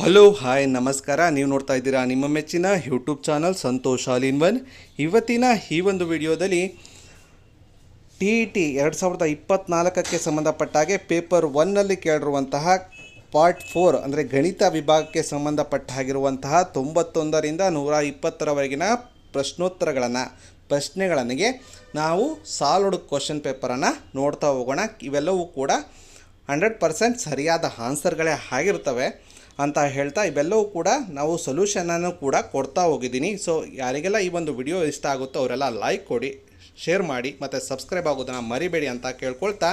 Hello hi ನಮಸ್ಕಾರ. ನೀವು ನೋಡ್ತಾ ಇದ್ದೀರಾ ನಿಮ್ಮ ಮೆಚ್ಚಿನ YouTube channel Santosh all in one. ಇವತ್ತಿನ ಈ ಒಂದು ವಿಡಿಯೋದಲ್ಲಿ ಟಿ ಇ ಟಿ ಎರಡು ಸಾವಿರದ ಇಪ್ಪತ್ತ್ನಾಲ್ಕಕ್ಕೆ ಸಂಬಂಧಪಟ್ಟ ಹಾಗೆ ಪೇಪರ್ ಒನ್ನಲ್ಲಿ ಕೇಳಿರುವಂತಹ ಪಾರ್ಟ್ ಫೋರ್ ಅಂದರೆ ಗಣಿತ ವಿಭಾಗಕ್ಕೆ ಸಂಬಂಧಪಟ್ಟ ಹಾಗಿರುವಂತಹ ತೊಂಬತ್ತೊಂದರಿಂದ ನೂರ ಇಪ್ಪತ್ತರವರೆಗಿನ ಪ್ರಶ್ನೋತ್ತರಗಳನ್ನು ಪ್ರಶ್ನೆಗಳನಿಗೆ ನಾವು ಸಾಲ್ಡ್ ಕ್ವಶನ್ ಪೇಪರನ್ನು ನೋಡ್ತಾ ಹೋಗೋಣ. ಇವೆಲ್ಲವೂ ಕೂಡ ಹಂಡ್ರೆಡ್ ಪರ್ಸೆಂಟ್ ಸರಿಯಾದ ಆನ್ಸರ್ಗಳೇ ಆಗಿರ್ತವೆ ಅಂತ ಹೇಳ್ತಾ ಇವೆಲ್ಲವೂ ಕೂಡ ನಾವು ಸೊಲ್ಯೂಷನನ್ನು ಕೂಡ ಕೊಡ್ತಾ ಹೋಗಿದ್ದೀನಿ. ಸೊ ಯಾರಿಗೆಲ್ಲ ಈ ಒಂದು ವಿಡಿಯೋ ಇಷ್ಟ ಆಗುತ್ತೋ ಅವರೆಲ್ಲ ಲೈಕ್ ಕೊಡಿ ಶೇರ್ ಮಾಡಿ, ಮತ್ತು ಸಬ್ಸ್ಕ್ರೈಬ್ ಆಗೋದನ್ನು ಮರಿಬೇಡಿ ಅಂತ ಕೇಳ್ಕೊಳ್ತಾ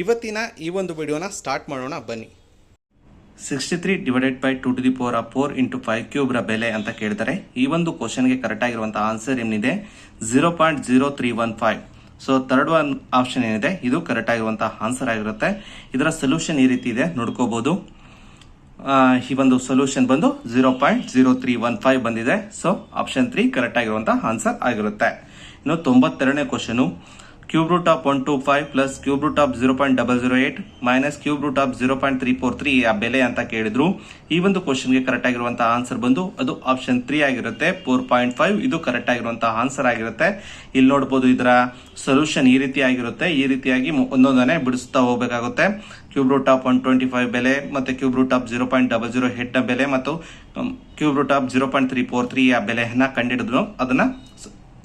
ಇವತ್ತಿನ ಈ ಒಂದು ವಿಡಿಯೋನ ಸ್ಟಾರ್ಟ್ ಮಾಡೋಣ ಬನ್ನಿ. Sixty three divided by two to the four ಆ ಫೋರ್ ಇಂಟು ಫೈವ್ ಕ್ಯೂಬ್ರ ಬೆಲೆ ಅಂತ ಕೇಳ್ತಾರೆ. ಈ ಒಂದು ಕ್ವಶನ್ಗೆ ಕರೆಕ್ಟ್ ಆಗಿರುವಂಥ ಆನ್ಸರ್ ಏನಿದೆ? Zero point zero three one five so third one option ಏನಿದೆ? ಇದು ಕರೆಕ್ಟ್ ಆಗಿರುವಂತಹ ಆನ್ಸರ್ ಆಗಿರುತ್ತೆ. ಇದರ ಸೊಲ್ಯೂಷನ್ ಈ ರೀತಿ ಇದೆ ನೋಡ್ಕೋಬಹುದು ಈ ಒಂದು ಸೊಲ್ಯೂಷನ್ ಬಂದು zero point zero three one five ಬಂದಿದೆ. ಸೊ ಆಪ್ಷನ್ ತ್ರೀ ಕರೆಕ್ಟ್ ಆಗಿರುವಂತಹ ಆನ್ಸರ್ ಆಗಿರುತ್ತೆ. ಇನ್ನು ತೊಂಬತ್ತೆರಡನೇ question of one two five plus cube root of zero point double zero eight minus cube root of zero point three four three ಆ ಬೆಲೆ ಅಂತ ಕೇಳಿದ್ರು. ಈ ಒಂದು ಕ್ವಶನ್ಗೆ ಕರೆಕ್ಟ್ ಆಗಿರುವಂತಹ ಆನ್ಸರ್ ಬಂದು ಅದು ಆಪ್ಷನ್ ತ್ರೀ ಆಗಿರುತ್ತೆ. ಫೋರ್ ಪಾಯಿಂಟ್ ಫೈವ್ ಇದು ಕರೆಕ್ಟ್ ಆಗಿರುವಂತಹ ಆನ್ಸರ್ ಆಗಿರುತ್ತೆ. ಇಲ್ಲಿ ನೋಡಬಹುದು ಇದರ ಸೊಲ್ಯೂಷನ್ ಈ ರೀತಿ ಆಗಿರುತ್ತೆ. ಈ ರೀತಿಯಾಗಿ ಒಂದೊಂದನೆ ಬಿಡಿಸ್ತಾ ಹೋಗಬೇಕಾಗುತ್ತೆ. Cube root of one twenty five ಬೆಲೆ ಮತ್ತು cube root of zero point double zero eight ಬೆಲೆ ಮತ್ತು cube root of zero point three four three ಆ ಬೆಲೆಯನ್ನು ಕಂಡಿಡಿದ್ರು ಅದನ್ನ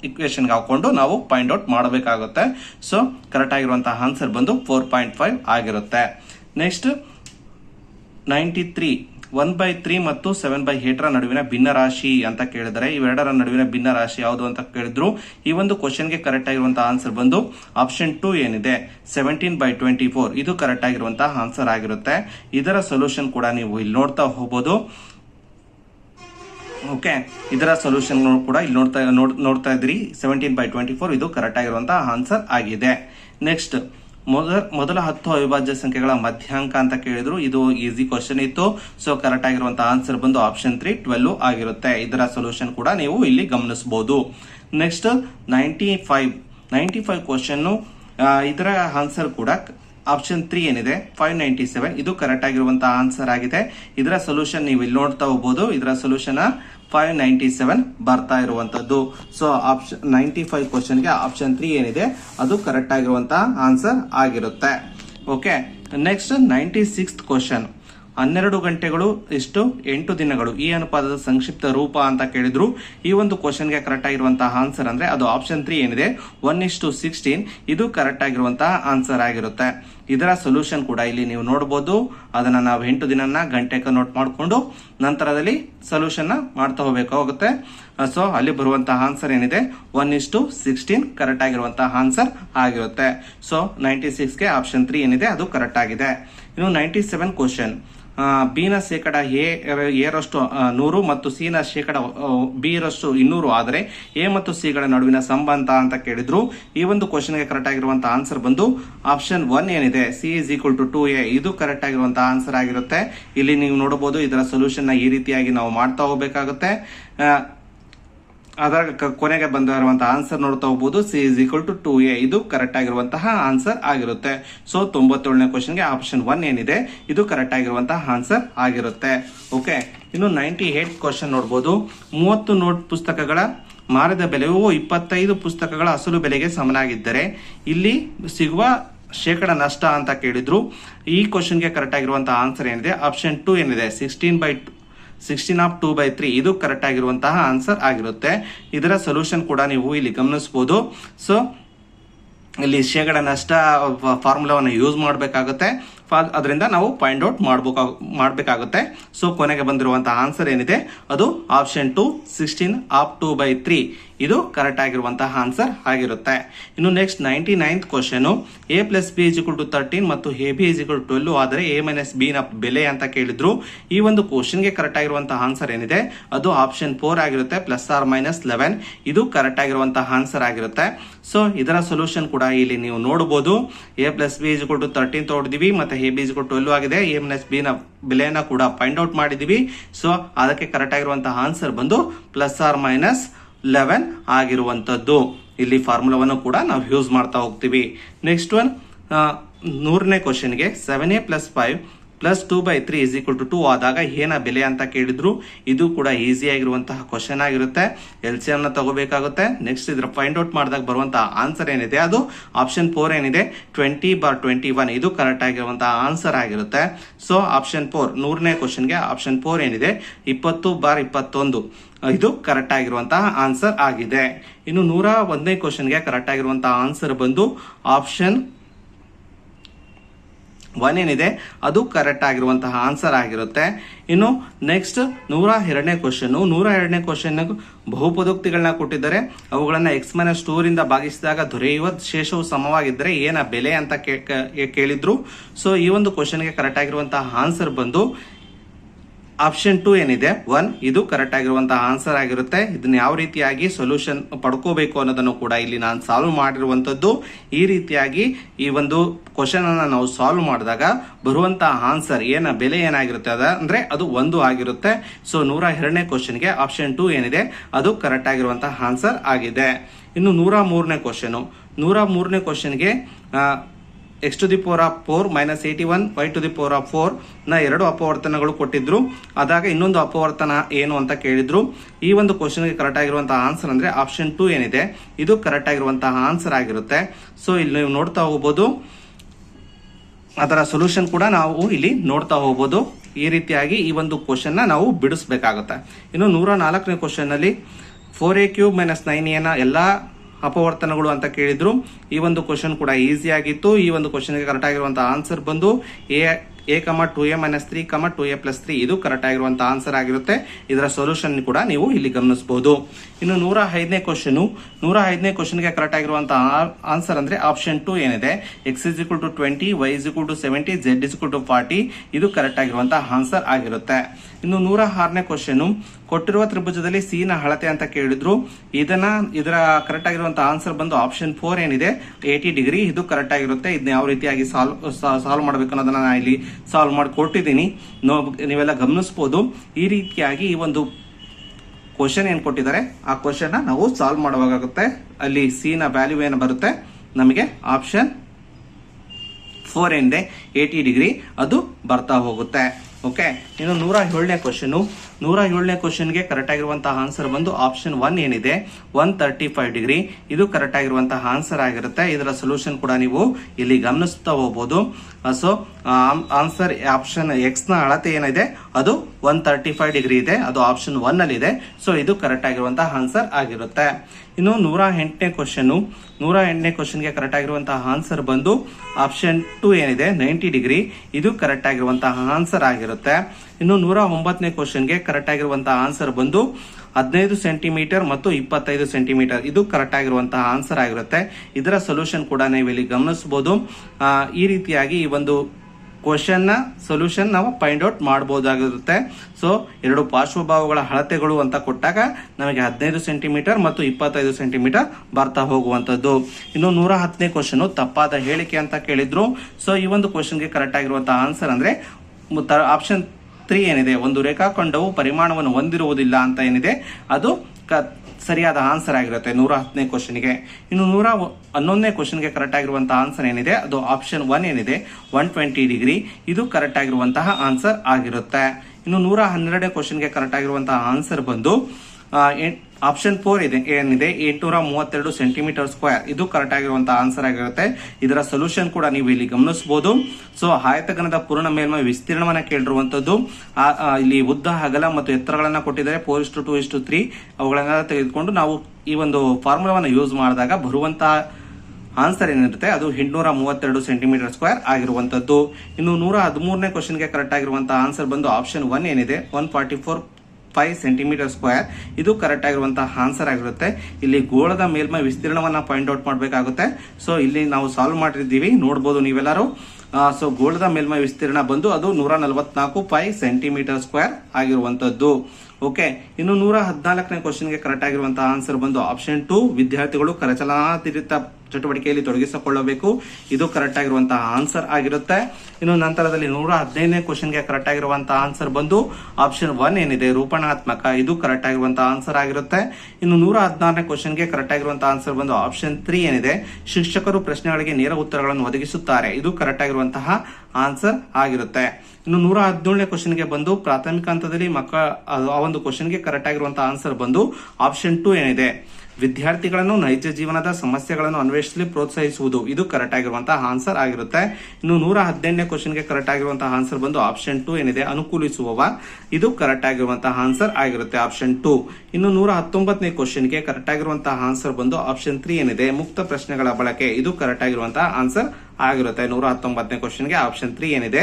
ಇಕ್ವೇಶನ್ಗೆ ಹಾಕೊಂಡು ನಾವು ಫೈಂಡ್ ಔಟ್ ಮಾಡಬೇಕಾಗುತ್ತೆ. ಸೊ ಕರೆಕ್ಟ್ ಆಗಿರುವಂತಹ ಆನ್ಸರ್ ಬಂದು ಫೋರ್ ಪಾಯಿಂಟ್ ಫೈವ್ ಆಗಿರುತ್ತೆ. Next ninety three one by three ಮತ್ತು ಸೆವೆನ್ ಬೈ ಏಟ್ರ ನಡುವಿನ ಭಿನ್ನ ರಾಶಿ ಅಂತ ಕೇಳಿದರೆ ಇವೆರಡರ ನಡುವಿನ ಭಿನ್ನ ರಾಶಿ ಯಾವುದು ಅಂತ ಕೇಳಿದ್ರು. ಈ ಒಂದು ಕ್ವಶನ್ಗೆ ಕರೆಕ್ಟ್ ಆಗಿರುವಂತಹ ಆನ್ಸರ್ ಬಂದು ಆಪ್ಷನ್ ಟು ಏನಿದೆ ಸೆವೆಂಟೀನ್ ಬೈ ಟ್ವೆಂಟಿ ಫೋರ್ ಇದು ಕರೆಕ್ಟ್ ಆಗಿರುವಂತಹ ಆನ್ಸರ್ ಆಗಿರುತ್ತೆ. ಇದರ ಸೊಲ್ಯೂಷನ್ ಕೂಡ ನೀವು ಇಲ್ಲಿ ನೋಡ್ತಾ ಹೋಗ್ಬೋದು. ಓಕೆ ಇದರ ಸೊಲ್ಯೂಷನ್ ಕೂಡ ಇಲ್ಲಿ ನೋಡ್ತಾ, ನೋಡ್- ನೋಡ್ತಾ ಇದ್ರಿ ಸೆವೆಂಟೀನ್ ಬೈ ಟ್ವೆಂಟಿ ಫೋರ್ ಇದು ಕರೆಕ್ಟ್ ಆಗಿರುವಂತಹ ಆನ್ಸರ್ ಆಗಿದೆ. ನೆಕ್ಸ್ಟ್ ಮೊದಲ ಮೊದಲ ಹತ್ತು ಅವಿಭಾಜ್ಯ ಸಂಖ್ಯೆಗಳ ಮಧ್ಯಾಂಕ ಅಂತ ಕೇಳಿದ್ರು. ಇದು ಈಸಿ ಕ್ವಶನ್ ಇತ್ತು. ಸೊ ಕರೆಕ್ಟ್ ಆಗಿರುವಂತಹ ಆನ್ಸರ್ ಬಂದು ಆಪ್ಷನ್ ತ್ರೀ ಟ್ವೆಲ್ ಆಗಿರುತ್ತೆ. ಇದರ ಸೊಲ್ಯೂಷನ್ ಕೂಡ ನೀವು ಇಲ್ಲಿ ಗಮನಿಸಬಹುದು. Next ninety five ninety five question ಇದರ ಆನ್ಸರ್ ಕೂಡ ಆಪ್ಷನ್ ತ್ರೀ ಏನಿದೆ? ಫೈವ್ ನೈಂಟಿ ಸೆವೆನ್ ಇದು ಕರೆಕ್ಟ್ ಆಗಿರುವಂತಹ ಆನ್ಸರ್ ಆಗಿದೆ. ಇದರ ಸೊಲ್ಯೂಷನ್ ನೀವು ಇಲ್ಲಿ ನೋಡ್ತಾ ಹೋಗ್ಬೋದು. ಇದರ ಸೊಲ್ಯೂಷನ್ ಫೈವ್ ನೈಂಟಿ ಸೆವೆನ್ ಬರ್ತಾ ಇರುವಂತದ್ದು. ಸೊ ಆಪ್ಷನ್ ನೈಂಟಿ ಫೈವ್ ಕ್ವಶನ್ಗೆ ಆಪ್ಷನ್ ತ್ರೀ ಏನಿದೆ? ಅದು ಕರೆಕ್ಟ್ ಆಗಿರುವಂತಹ ಆನ್ಸರ್ ಆಗಿರುತ್ತೆ. Okay next ninety six question ಹನ್ನೆರಡು ಗಂಟೆಗಳು ಇಷ್ಟು ಎಂಟು ದಿನಗಳು. ಈ ಅನುಪಾತದ ಸಂಕ್ಷಿಪ್ತ ರೂಪ ಅಂತ ಕೇಳಿದ್ರು. ಈ ಒಂದು ಕ್ವಶನ್ಗೆ ಕರೆಕ್ಟ್ ಆಗಿರುವಂತಹ ಆನ್ಸರ್ ಅಂದ್ರೆ ಅದು ಆಪ್ಷನ್ ತ್ರೀ ಏನಿದೆ? ಒನ್ ಇಷ್ಟು ಸಿಕ್ಸ್ಟೀನ್ ಇದು ಕರೆಕ್ಟ್ ಆಗಿರುವಂತಹ ಆನ್ಸರ್ ಆಗಿರುತ್ತೆ. ಇದರ ಸೊಲ್ಯೂಷನ್ ಕೂಡ ಇಲ್ಲಿ ನೀವು ನೋಡಬಹುದು ಅದನ್ನ ನಾವು ಎಂಟು ದಿನನ ಗಂಟೆ ನೋಟ್ ಮಾಡಿಕೊಂಡು ನಂತರದಲ್ಲಿ ಸೊಲ್ಯೂಷನ್ ಮಾಡ್ತಾ ಹೋಗಬೇಕಾಗುತ್ತೆ ಸೊ ಅಲ್ಲಿ ಬರುವಂತಹ ಆನ್ಸರ್ ಏನಿದೆ? One is to sixteen correct ಆಗಿರುವಂತಹ ಆನ್ಸರ್ ಆಗಿರುತ್ತೆ. ಸೊ ನೈಂಟಿ ಸಿಕ್ಸ್ಗೆ ಆಪ್ಷನ್ ತ್ರೀ ಏನಿದೆ? ಅದು ಕರೆಕ್ಟ್ ಆಗಿದೆ. ಇನ್ನು ನೈಂಟಿ ಸೆವೆನ್ ಕ್ವಶನ್ ಬಿನ ಶೇಕಡ ಎ ಎರಷ್ಟು ನೂರು ಮತ್ತು ಸಿ ನ ಶೇಕಡ ಬಿ ರಷ್ಟು ಇನ್ನೂರು ಆದರೆ ಎ ಮತ್ತು ಸಿ ಗಳ ನಡುವಿನ ಸಂಬಂಧ ಅಂತ ಕೇಳಿದ್ರು. ಈ ಒಂದು ಕ್ವಶನ್ಗೆ ಕರೆಕ್ಟ್ ಆಗಿರುವಂತಹ ಆನ್ಸರ್ ಬಂದು ಆಪ್ಷನ್ ಒನ್ ಏನಿದೆ? C is equal to two A ಇದು ಕರೆಕ್ಟ್ ಆಗಿರುವಂತಹ ಆನ್ಸರ್ ಆಗಿರುತ್ತೆ. ಇಲ್ಲಿ ನೀವು ನೋಡಬಹುದು ಇದರ ಸೊಲ್ಯೂಷನ್ ಈ ರೀತಿಯಾಗಿ ನಾವು ಮಾಡ್ತಾ ಹೋಗಬೇಕಾಗುತ್ತೆ. ಅದರ ಕೊನೆಗೆ ಬಂದಿರುವಂತಹ ಆನ್ಸರ್ ನೋಡ್ತಾ ಹೋಗ್ಬೋದು. C is equal to two A ಇದು ಕರೆಕ್ಟ್ ಆಗಿರುವಂತಹ ಆನ್ಸರ್ ಆಗಿರುತ್ತೆ. ಸೊ ತೊಂಬತ್ತೇಳನೇ ಕ್ವಶನ್ಗೆ ಆಪ್ಷನ್ ಒನ್ ಏನಿದೆ? ಇದು ಕರೆಕ್ಟ್ ಆಗಿರುವಂತಹ ಆನ್ಸರ್ ಆಗಿರುತ್ತೆ. ಓಕೆ ಇನ್ನು ನೈಂಟಿ ಏಟ್ ಕ್ವಶನ್ ನೋಡ್ಬೋದು. ಮೂವತ್ತು ನೋಟ್ ಪುಸ್ತಕಗಳ ಮಾರಿದ ಬೆಲೆಯು ಇಪ್ಪತ್ತೈದು ಪುಸ್ತಕಗಳ ಅಸಲು ಬೆಲೆಗೆ ಸಮನಾಗಿದ್ದರೆ ಇಲ್ಲಿ ಸಿಗುವ ಶೇಕಡ ನಷ್ಟ ಅಂತ ಕೇಳಿದ್ರು. ಈ ಕ್ವಶನ್ಗೆ ಕರೆಕ್ಟ್ ಆಗಿರುವಂತಹ ಆನ್ಸರ್ ಏನಿದೆ? ಆಪ್ಷನ್ ಟು ಏನಿದೆ? Sixteen by sixteen of two by three ಇದು ಕರೆಕ್ಟ್ ಆಗಿರುವಂತಹ ಆನ್ಸರ್ ಆಗಿರುತ್ತೆ. ಇದರ ಸೊಲ್ಯೂಷನ್ ಕೂಡ ನೀವು ಇಲ್ಲಿ ಗಮನಿಸಬಹುದು ಸೊ ಇಲ್ಲಿ ಶೇಕಡ ನಷ್ಟ ಫಾರ್ಮುಲಾವನ್ನು ಯೂಸ್ ಮಾಡಬೇಕಾಗುತ್ತೆ ಅದರಿಂದ ನಾವು ಫೈಂಡ್ ಔಟ್ ಮಾಡ್ಬೇಕಾ, ಮಾಡಬೇಕಾಗುತ್ತೆ. ಸೊ ಕೊನೆಗೆ ಬಂದಿರುವಂಥ ಆನ್ಸರ್ ಏನಿದೆ? ಅದು option two sixteen of two by three ಇದು ಕರೆಕ್ಟ್ ಆಗಿರುವಂತಹ ಆನ್ಸರ್ ಆಗಿರುತ್ತೆ. ಇನ್ನು next ninety ninth question A plus B equal to thirteen ಮತ್ತು ಎ ಬಿ ಇಜಿಕಲ್ ಟ್ವೆಲ್ ಆದರೆ ಎ ಮೈನಸ್ ಬಿ ನ ಬೆಲೆ ಅಂತ ಕೇಳಿದ್ರು. ಈ ಒಂದು ಕ್ವಶನ್ಗೆ ಕರೆಕ್ಟ್ ಆಗಿರುವಂತಹ ಆನ್ಸರ್ ಏನಿದೆ? ಅದು ಆಪ್ಷನ್ ಫೋರ್ ಆಗಿರುತ್ತೆ ಪ್ಲಸ್ ಆರ್ ಮೈನಸ್ ಲೆವೆನ್ ಇದು ಕರೆಕ್ಟ್ ಆಗಿರುವಂತಹ ಆನ್ಸರ್ ಆಗಿರುತ್ತೆ. ಸೊ ಇದರ ಸೊಲ್ಯೂಷನ್ ಕೂಡ ಇಲ್ಲಿ ನೀವು ನೋಡಬಹುದು A plus B equal to thirteen ತಗೊಂಡಿದೀವಿ ಮತ್ತೆ ಎ ಬಿ ಇಜಿಕಲ್ ಟ್ವೆಲ್ ಆಗಿದೆ. ಎ ಮೈನಸ್ ಬಿ ನ ಬೆಲೆಯನ್ನ ಕೂಡ ಫೈಂಡ್ ಔಟ್ ಮಾಡಿದೀವಿ. ಸೊ ಅದಕ್ಕೆ ಕರೆಕ್ಟ್ ಆಗಿರುವಂತಹ ಆನ್ಸರ್ ಬಂದು ಪ್ಲಸ್ ಆರ್ ಮೈನಸ್ ಲೆವೆನ್ ಆಗಿರುವಂತದ್ದು. ಇಲ್ಲಿ ಫಾರ್ಮುಲಾವನ್ನು ಕೂಡ ನಾವು ಯೂಸ್ ಮಾಡ್ತಾ ಹೋಗ್ತೀವಿ. ನೆಕ್ಸ್ಟ್ ಒನ್ ನೂರನೇ ಕ್ವಶನ್ಗೆ seven A plus five plus two by three is equal to two ಆದಾಗ ಏನ ಬೆಲೆ ಅಂತ ಕೇಳಿದ್ರು, ಇದು ಕೂಡ ಈಸಿ ಆಗಿರುವಂತಹ ಕ್ವಶನ್ ಆಗಿರುತ್ತೆ. ಎಲ್ ಸಿ ತಗೋಬೇಕಾಗುತ್ತೆ. ನೆಕ್ಸ್ಟ್ ಇದ್ರ ಫೈಂಡ್ ಔಟ್ ಮಾಡಿದಾಗ ಬರುವಂತಹ ಆನ್ಸರ್ ಏನಿದೆ ಅದು? ಆಪ್ಷನ್ ಫೋರ್ ಏನಿದೆ? ಟ್ವೆಂಟಿ ಬಾರ್ ಟ್ವೆಂಟಿ ಒನ್ ಇದು ಕರೆಕ್ಟ್ ಆಗಿರುವಂತಹ ಆನ್ಸರ್ ಆಗಿರುತ್ತೆ. ಸೊ ಆಪ್ಷನ್ ಫೋರ್ ನೂರನೇ ಕ್ವಶನ್ಗೆ ಆಪ್ಷನ್ ಫೋರ್ ಏನಿದೆ? ಇಪ್ಪತ್ತು ಬಾರ್ ಇಪ್ಪತ್ತೊಂದು, ಇದು ಕರೆಕ್ಟ್ ಆಗಿರುವಂತಹ ಆನ್ಸರ್ ಆಗಿದೆ. ಇನ್ನು ನೂರ ಒಂದನೇ ಕ್ವಶನ್ಗೆ ಕರೆಕ್ಟ್ ಆಗಿರುವಂತಹ ಆನ್ಸರ್ ಬಂದು ಆಪ್ಷನ್ ಒನ್ ಏನಿದೆ ಅದು ಕರೆಕ್ಟ್ ಆಗಿರುವಂತಹ ಆನ್ಸರ್ ಆಗಿರುತ್ತೆ. ಇನ್ನು ನೆಕ್ಸ್ಟ್ ನೂರ ಎರಡನೇ ಕ್ವಶನ್ ನೂರ ಎರಡನೇ ಕ್ವಶನ್ ಬಹುಪದೋಕ್ತಿಗಳನ್ನ ಕೊಟ್ಟಿದ್ದಾರೆ. ಅವುಗಳನ್ನ ಎಕ್ಸ್ ಮೈನಸ್ ಟೂರಿಂದ ಭಾಗಿಸಿದಾಗ ದೊರೆಯುವ ಶೇಷವು ಸಮವಾಗಿದ್ದರೆ ಏನ ಬೆಲೆ ಅಂತ ಕೇಳಿದ್ರು. ಸೊ ಈ ಒಂದು ಕ್ವಶನ್ಗೆ ಕರೆಕ್ಟ್ ಆಗಿರುವಂತಹ ಆನ್ಸರ್ ಬಂದು ಆಪ್ಷನ್ ಟು ಏನಿದೆ? ಒನ್ ಇದು ಕರೆಕ್ಟ್ ಆಗಿರುವಂತಹ ಆನ್ಸರ್ ಆಗಿರುತ್ತೆ. ಇದನ್ನ ಯಾವ ರೀತಿಯಾಗಿ ಸೊಲ್ಯೂಷನ್ ಪಡ್ಕೋಬೇಕು ಅನ್ನೋದನ್ನು ಕೂಡ ಇಲ್ಲಿ ನಾನು ಸಾಲ್ವ್ ಮಾಡಿರುವಂತದ್ದು ಈ ರೀತಿಯಾಗಿ ಈ ಒಂದು ಕ್ವಶನ್ ಅನ್ನ ನಾವು ಸಾಲ್ವ್ ಮಾಡಿದಾಗ ಬರುವಂತಹ ಆನ್ಸರ್ ಏನ, ಬೆಲೆ ಏನಾಗಿರುತ್ತೆ ಅದ? ಅಂದ್ರೆ ಅದು ಒಂದು ಆಗಿರುತ್ತೆ. ಸೊ ನೂರ ಎರಡನೇ ಕ್ವಶನ್ಗೆ ಆಪ್ಷನ್ ಟು ಏನಿದೆ? ಅದು ಕರೆಕ್ಟ್ ಆಗಿರುವಂತಹ ಆನ್ಸರ್ ಆಗಿದೆ. ಇನ್ನು ನೂರ ಮೂರನೇ ಕ್ವಶನ್ ನೂರ ಮೂರನೇ ಕ್ವಶನ್ಗೆ x to the power of four minus eighty one y to the power of ಫೋರ್ನ ಎರಡು ಅಪವರ್ತನಗಳು ಕೊಟ್ಟಿದ್ರು. ಅದಾಗ ಇನ್ನೊಂದು ಅಪವರ್ತನ ಏನು ಅಂತ ಕೇಳಿದ್ರು. ಈ ಒಂದು ಕ್ವಶನ್ಗೆ ಕರೆಕ್ಟ್ ಆಗಿರುವಂತಹ ಆನ್ಸರ್ ಅಂದ್ರೆ ಆಪ್ಷನ್ ಟು ಏನಿದೆ. ಇದು ಕರೆಕ್ಟ್ ಆಗಿರುವಂತಹ ಆನ್ಸರ್ ಆಗಿರುತ್ತೆ. ಸೊ ಇಲ್ಲಿ ನೀವು ನೋಡ್ತಾ ಹೋಗ್ಬೋದು. ಅದರ ಸೊಲ್ಯೂಷನ್ ಕೂಡ ನಾವು ಇಲ್ಲಿ ನೋಡ್ತಾ ಹೋಗ್ಬೋದು. ಈ ರೀತಿಯಾಗಿ ಈ ಒಂದು ಕ್ವಶನ್ ನಾವು ಬಿಡಿಸ್ಬೇಕಾಗುತ್ತೆ. ಇನ್ನು ನೂರ ನಾಲ್ಕನೇ ಕ್ವಶನ್ ಅಲ್ಲಿ four a cube minus nine ಎನ ಎಲ್ಲಾ ಅಪವರ್ತನಗಳು ಅಂತ ಕೇಳಿದ್ರು. ಈ ಒಂದು ಕ್ವಶನ್ ಕೂಡ ಈಸಿ ಆಗಿತ್ತು. ಈ ಒಂದು ಕ್ವಶನ್ಗೆ ಕರೆಕ್ಟ್ ಆಗಿರುವಂತಹ ಆನ್ಸರ್ ಬಂದು a a comma two a minus three comma two a plus three ಇದು ಕರೆಕ್ಟ್ ಆಗಿರುವಂತಹ ಆನ್ಸರ್ ಆಗಿರುತ್ತೆ. ಇದರ ಸೊಲ್ಯೂಷನ್ ಕೂಡ ನೀವು ಇಲ್ಲಿ ಗಮನಿಸಬಹುದು ಇನ್ನು ನೂರ ಐದನೇ ಕ್ವಶನ್ ನೂರ ಐದನೇ ಕ್ವಶನ್ಗೆ ಕರೆಕ್ಟ್ ಆಗಿರುವಂತಹ ಆನ್ಸರ್ ಅಂದ್ರೆ ಆಪ್ಷನ್ ಟು ಏನಿದೆ. X is equal to twenty y is equal to seventy z is equal to forty ಇದು ಕರೆಕ್ಟ್ ಆಗಿರುವಂತಹ ಆನ್ಸರ್ ಆಗಿರುತ್ತೆ. ಇನ್ನು ನೂರ ಆರನೇ ಕ್ವಶನ್ ಕೊಟ್ಟಿರುವ ತ್ರಿಭುಜದಲ್ಲಿ ಸಿ ನ ಅಳತೆ ಅಂತ ಕೇಳಿದ್ರು. ಇದನ್ನ ಇದರ ಕರೆಕ್ಟ್ ಆಗಿರುವಂತಹ ಆನ್ಸರ್ ಬಂದು ಆಪ್ಷನ್ ಫೋರ್ ಏನಿದೆ? ಏಟಿ ಡಿಗ್ರಿ ಇದು ಕರೆಕ್ಟ್ ಆಗಿರುತ್ತೆ. ಇದನ್ನ ಯಾವ ರೀತಿಯಾಗಿ ಸಾಲ್ವ್ ಸಾಲ್ವ್ ಮಾಡಬೇಕು ಅನ್ನೋದನ್ನ ನಾನು ಇಲ್ಲಿ ಸಾಲ್ವ್ ಮಾಡಿ ಕೊಟ್ಟಿದ್ದೀನಿ. ನೀವೆಲ್ಲ ಗಮನಿಸಬಹುದು ಈ ರೀತಿಯಾಗಿ ಈ ಒಂದು ಕ್ವಶನ್ ಏನ್ ಕೊಟ್ಟಿದ್ದಾರೆ? ಆ ಕ್ವಶನ್ ನಾವು ಸಾಲ್ವ್ ಮಾಡುವಾಗುತ್ತೆ. ಅಲ್ಲಿ ಸಿ ವ್ಯಾಲ್ಯೂ ಏನು ಬರುತ್ತೆ? ನಮಗೆ ಆಪ್ಷನ್ ಫೋರ್ ಏನಿದೆ? ಏಟಿ ಡಿಗ್ರಿ ಅದು ಬರ್ತಾ ಹೋಗುತ್ತೆ. ಓಕೆ ಇನ್ನು ನೂರ ಏಳನೇ ಕ್ವಶನ್ ನೂರ ಏಳನೇ ಕ್ವಶನ್ಗೆ ಕರೆಕ್ಟ್ ಆಗಿರುವಂತಹ ಆನ್ಸರ್ ಬಂದು ಆಪ್ಷನ್ ಒನ್ ಏನಿದೆ? ಒನ್ ತರ್ಟಿ ಫೈವ್ ಡಿಗ್ರಿ ಇದು ಕರೆಕ್ಟ್ ಆಗಿರುವಂತಹ ಆನ್ಸರ್ ಆಗಿರುತ್ತೆ. ಇದರ ಸೊಲ್ಯೂಷನ್ ಕೂಡ ನೀವು ಇಲ್ಲಿ ಗಮನಿಸ್ತಾ ಹೋಗ್ಬೋದು. ಸೊ ಆನ್ಸರ್ ಆಪ್ಷನ್ ಎಕ್ಸ್ನ ಅಳತೆ ಏನಿದೆ? ಅದು ಒನ್ ತರ್ಟಿ ಫೈವ್ ಡಿಗ್ರಿ ಇದೆ. ಅದು ಆಪ್ಷನ್ ಒನ್ ಅಲ್ಲಿ ಇದೆ ಸೊ ಇದು ಕರೆಕ್ಟ್ ಆಗಿರುವಂತಹ ಆನ್ಸರ್ ಆಗಿರುತ್ತೆ. ಇನ್ನು ನೂರ ಎಂಟನೇ ಕ್ವಶನ್ ನೂರ ಎಂಟನೇ ಕ್ವಶನ್ಗೆ ಕರೆಕ್ಟ್ ಆಗಿರುವಂತಹ ಆನ್ಸರ್ ಬಂದು ಆಪ್ಷನ್ ಟು ಏನಿದೆ? ನೈಂಟಿ ಡಿಗ್ರಿ ಇದು ಕರೆಕ್ಟ್ ಆಗಿರುವಂತಹ ಆನ್ಸರ್ ಆಗಿರುತ್ತೆ. ಇನ್ನು ನೂರ ಒಂಬತ್ತನೇ ಕ್ವಶನ್ಗೆ ಕರೆಕ್ಟ್ ಆಗಿರುವಂತಹ ಆನ್ಸರ್ ಬಂದು ಹದಿನೈದು ಸೆಂಟಿಮೀಟರ್ ಮತ್ತು ಇಪ್ಪತ್ತೈದು ಸೆಂಟಿಮೀಟರ್ ಇದು ಕರೆಕ್ಟ್ ಆಗಿರುವಂತಹ ಆನ್ಸರ್ ಆಗಿರುತ್ತೆ. ಇದರ ಸೊಲ್ಯೂಷನ್ ಕೂಡ ನೀವು ಇಲ್ಲಿ ಗಮನಿಸಬಹುದು. ಈ ರೀತಿಯಾಗಿ ಈ ಒಂದು ಕ್ವಶನ್ನ ಸೊಲ್ಯೂಷನ್ ನಾವು ಫೈಂಡ್ ಔಟ್ ಮಾಡಬಹುದಾಗಿರುತ್ತೆ. ಸೊ ಎರಡು ಪಾರ್ಶ್ವಭಾವಗಳ ಅಳತೆಗಳು ಅಂತ ಕೊಟ್ಟಾಗ ನಮಗೆ ಹದಿನೈದು ಸೆಂಟಿಮೀಟರ್ ಮತ್ತು ಇಪ್ಪತ್ತೈದು ಸೆಂಟಿಮೀಟರ್ ಬರ್ತಾ ಹೋಗುವಂತದ್ದು ಇನ್ನು ನೂರ ಹತ್ತನೇ ಕ್ವಶನ್ ತಪ್ಪಾದ ಹೇಳಿಕೆ ಅಂತ ಕೇಳಿದ್ರು. ಸೊ ಈ ಒಂದು ಕ್ವಶನ್ಗೆ ಕರೆಕ್ಟ್ ಆಗಿರುವಂತಹ ಆನ್ಸರ್ ಅಂದ್ರೆ ಆಪ್ಷನ್ ತ್ರೀ ಏನಿದೆ? ಒಂದು ರೇಖಾಖಂಡವು ಪರಿಮಾಣವನ್ನು ಹೊಂದಿರುವುದಿಲ್ಲ ಅಂತ ಏನಿದೆ? ಅದು ಸರಿಯಾದ ಆನ್ಸರ್ ಆಗಿರುತ್ತೆ ನೂರ ಹತ್ತನೇ ಕ್ವಶನ್ಗೆ ಇನ್ನು ನೂರ ಹನ್ನೊಂದನೇ ಕ್ವಶನ್ಗೆ ಕರೆಕ್ಟ್ ಆಗಿರುವಂತಹ ಆನ್ಸರ್ ಏನಿದೆ? ಅದು ಆಪ್ಷನ್ ಒನ್ ಏನಿದೆ? ಒನ್ ಟ್ವೆಂಟಿ ಡಿಗ್ರಿ ಇದು ಕರೆಕ್ಟ್ ಆಗಿರುವಂತಹ ಆನ್ಸರ್ ಆಗಿರುತ್ತೆ. ಇನ್ನು ನೂರ ಹನ್ನೆರಡನೇ ಕ್ವಶನ್ಗೆ ಕರೆಕ್ಟ್ ಆಗಿರುವಂತಹ ಆನ್ಸರ್ ಬಂದು ಆಪ್ಷನ್ ಫೋರ್ ಇದೆ. ಏನಿದೆ? ಎಂಟುನೂರ ಮೂವತ್ತೆರಡು ಸೆಂಟಿಮೀಟರ್ ಸ್ಕ್ವೇರ್ ಇದು ಕರೆಕ್ಟ್ ಆಗಿರುವಂತಹ ಆನ್ಸರ್ ಆಗಿರುತ್ತೆ. ಇದರ ಸೊಲ್ಯೂಷನ್ ಕೂಡ ನೀವು ಇಲ್ಲಿ ಗಮನಿಸಬಹುದು ಸೊ ಆಯತಗನದ ಪೂರ್ಣ ಮೇಲ್ಮೈ ವಿಸ್ತೀರ್ಣವನ್ನ ಕೇಳಿರುವಂತದ್ದು ಇಲ್ಲಿ ಉದ್ದ ಅಗಲ ಮತ್ತು ಎತ್ತರಗಳನ್ನ ಕೊಟ್ಟಿದ್ದಾರೆ. Four is to two is to three ಅವುಗಳನ್ನ ತೆಗೆದುಕೊಂಡು ನಾವು ಈ ಒಂದು ಫಾರ್ಮುಲಾವನ್ನು ಯೂಸ್ ಮಾಡಿದಾಗ ಬರುವಂತಹ ಆನ್ಸರ್ ಏನಿರುತ್ತೆ? ಅದು ಎಂಟುನೂರ ಮೂವತ್ತೆರಡು ಸೆಂಟಿಮೀಟರ್ ಸ್ಕ್ವೇರ್ ಆಗಿರುವಂತದ್ದು. ಇನ್ನು ನೂರ ಹದಿಮೂರನೇ ಕ್ವಶನ್ಗೆ ಕರೆಕ್ಟ್ ಆಗಿರುವಂತಹ ಆನ್ಸರ್ ಬಂದು ಆಪ್ಷನ್ ಒನ್ ಏನಿದೆ? One forty four five centimetre square ಇದು ಕರೆಕ್ಟ್ ಆಗಿರುವಂತಹ ಆನ್ಸರ್ ಆಗಿರುತ್ತೆ. ಇಲ್ಲಿ ಗೋಳದ ಮೇಲ್ಮೈ ವಿಸ್ತೀರ್ಣವನ್ನ ಪಾಯಿಂಟ್ ಔಟ್ ಮಾಡಬೇಕಾಗುತ್ತೆ. ಸೊ ಇಲ್ಲಿ ನಾವು ಸಾಲ್ವ್ ಮಾಡಿದ್ದೀವಿ. ನೋಡ್ಬೋದು ನೀವೆಲ್ಲರೂ. ಸೊ ಗೋಳದ ಮೇಲ್ಮೈ ವಿಸ್ತೀರ್ಣ ಬಂದು ಅದು ನೂರ ನಲವತ್ನಾಲ್ಕು ಫೈವ್ ಸೆಂಟಿಮೀಟರ್ ಸ್ಕ್ವೇರ್ ಆಗಿರುವಂತದ್ದು. ಓಕೆ ಇನ್ನು ನೂರ ಹದಿನಾಲ್ಕನೇ ಕ್ವಶನ್ಗೆ ಕರೆಕ್ಟ್ ಆಗಿರುವಂತಹ ಆನ್ಸರ್ ಬಂದು ಆಪ್ಷನ್ ಟು ವಿದ್ಯಾರ್ಥಿಗಳು ಕರಚಲನಾತೀರಿತ ಚಟುವಟಿಕೆಯಲ್ಲಿ ತೊಡಗಿಸಿಕೊಳ್ಳಬೇಕು. ಇದು ಕರೆಕ್ಟ್ ಆಗಿರುವಂತಹ ಆನ್ಸರ್ ಆಗಿರುತ್ತೆ. ಇನ್ನು ನಂತರದಲ್ಲಿ ನೂರ ಹದಿನೈದನೇ ಕ್ವಶನ್ಗೆ ಕರೆಕ್ಟ್ ಆಗಿರುವಂತಹ ಆನ್ಸರ್ ಬಂದು ಆಪ್ಷನ್ ಒನ್ ಏನಿದೆ? ರೂಪಣಾತ್ಮಕ. ಇದು ಕರೆಕ್ಟ್ ಆಗಿರುವಂತಹ ಆನ್ಸರ್ ಆಗಿರುತ್ತೆ. ಇನ್ನು ನೂರ ಹದಿನಾರನೇ ಕ್ವಶನ್ಗೆ ಕರೆಕ್ಟ್ ಆಗಿರುವಂತಹ ಆನ್ಸರ್ ಬಂದು ಆಪ್ಷನ್ ತ್ರೀ ಏನಿದೆ? ಶಿಕ್ಷಕರು ಪ್ರಶ್ನೆಗಳಿಗೆ ನೇರ ಉತ್ತರಗಳನ್ನು ಒದಗಿಸುತ್ತಾರೆ. ಇದು ಕರೆಕ್ಟ್ ಆಗಿರುವಂತಹ ಆನ್ಸರ್ ಆಗಿರುತ್ತೆ. ಇನ್ನು ನೂರ ಹದಿನೇಳನೇ ಕ್ವಶನ್ಗೆ ಬಂದು ಪ್ರಾಥಮಿಕ ಹಂತದಲ್ಲಿ ಮಕ್ಕಳ ಆ ಒಂದು ಕ್ವಶನ್ಗೆ ಕರೆಕ್ಟ್ ಆಗಿರುವಂತಹ ಆನ್ಸರ್ ಬಂದು ಆಪ್ಷನ್ ಟು ಏನಿದೆ? ವಿದ್ಯಾರ್ಥಿಗಳನ್ನು ನೈಜ ಜೀವನದ ಸಮಸ್ಯೆಗಳನ್ನು ಅನ್ವೇಷಿಸಲು ಪ್ರೋತ್ಸಾಹಿಸುವುದು. ಇದು ಕರೆಕ್ಟ್ ಆಗಿರುವಂತಹ ಆನ್ಸರ್ ಆಗಿರುತ್ತೆ. ಇನ್ನು ನೂರ ಹದಿನೆಂಟನೇ ಕ್ವಶನ್ಗೆ ಕರೆಕ್ಟ್ ಆಗಿರುವಂತಹ ಆನ್ಸರ್ ಬಂದು ಆಪ್ಷನ್ ಟು ಏನಿದೆ? ಅನುಕೂಲಿಸುವವ. ಇದು ಕರೆಕ್ಟ್ ಆಗಿರುವಂತಹ ಆನ್ಸರ್ ಆಗಿರುತ್ತೆ ಆಪ್ಷನ್ ಟು ಇನ್ನು ನೂರ ಹತ್ತೊಂಬತ್ತನೇ ಕ್ವಶನ್ಗೆ ಕರೆಕ್ಟ್ ಆಗಿರುವಂತಹ ಆನ್ಸರ್ ಬಂದು ಆಪ್ಷನ್ ತ್ರೀ ಏನಿದೆ? ಮುಕ್ತ ಪ್ರಶ್ನೆಗಳ ಬಳಕೆ. ಇದು ಕರೆಕ್ಟ್ ಆಗಿರುವಂತಹ ಆನ್ಸರ್ ಆಗಿರುತ್ತೆ. ನೂರ ಹತ್ತೊಂಬತ್ತನೇ ಕ್ವಶನ್ಗೆ ಆಪ್ಷನ್ ತ್ರೀ ಏನಿದೆ?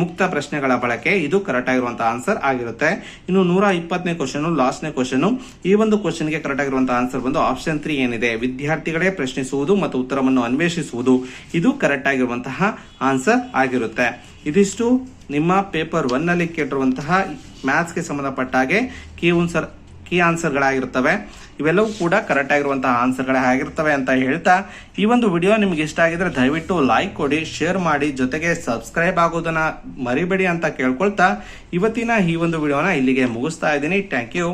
ಮುಕ್ತ ಪ್ರಶ್ನೆಗಳ ಬಳಕೆ, ಇದು ಕರೆಕ್ಟ್ ಆಗಿರುವಂತಹ ಆನ್ಸರ್ ಆಗಿರುತ್ತೆ. ಇನ್ನು ನೂರ ಇಪ್ಪತ್ತನೇ ಕ್ವಶನ್ ಲಾಸ್ಟ್ನೇ ಕ್ವಶನ್, ಈ ಒಂದು ಕ್ವಶನ್ಗೆ ಕರೆಕ್ಟ್ ಆಗಿರುವಂತಹ ಆನ್ಸರ್ ಬಂದು ಆಪ್ಷನ್ ತ್ರೀ ಏನಿದೆ? ವಿದ್ಯಾರ್ಥಿಗಳೇ ಪ್ರಶ್ನಿಸುವುದು ಮತ್ತು ಉತ್ತರವನ್ನು ಅನ್ವೇಷಿಸುವುದು, ಇದು ಕರೆಕ್ಟ್ ಆಗಿರುವಂತಹ ಆನ್ಸರ್ ಆಗಿರುತ್ತೆ. ಇದಿಷ್ಟು ನಿಮ್ಮ ಪೇಪರ್ ಒನ್ನಲ್ಲಿ ಕೇಳಿರುವಂತಹ ಮ್ಯಾಥ್ಸ್ಗೆ ಸಂಬಂಧಪಟ್ಟ ಹಾಗೆ ಕೀ ಆನ್ಸರ್ ಕೀ ಆನ್ಸರ್ಗಳಾಗಿರ್ತವೆ. ಇವೆಲ್ಲವೂ ಕೂಡ ಕರೆಕ್ಟ್ ಆಗಿರುವಂತಹ ಆನ್ಸರ್ಗಳೇ ಆಗಿರ್ತವೆ ಅಂತ ಹೇಳ್ತಾ, ಈ ಒಂದು ವಿಡಿಯೋ ನಿಮ್ಗೆ ಇಷ್ಟ ಆಗಿದ್ರೆ ದಯವಿಟ್ಟು ಲೈಕ್ ಕೊಡಿ ಶೇರ್ ಮಾಡಿ, ಜೊತೆಗೆ ಸಬ್ಸ್ಕ್ರೈಬ್ ಆಗೋದನ್ನ ಮರಿಬೇಡಿ ಅಂತ ಕೇಳ್ಕೊಳ್ತಾ, ಇವತ್ತಿನ ಈ ಒಂದು ವಿಡಿಯೋನ ಇಲ್ಲಿಗೆ ಮುಗಿಸ್ತಾ ಇದ್ದೀನಿ. Thank you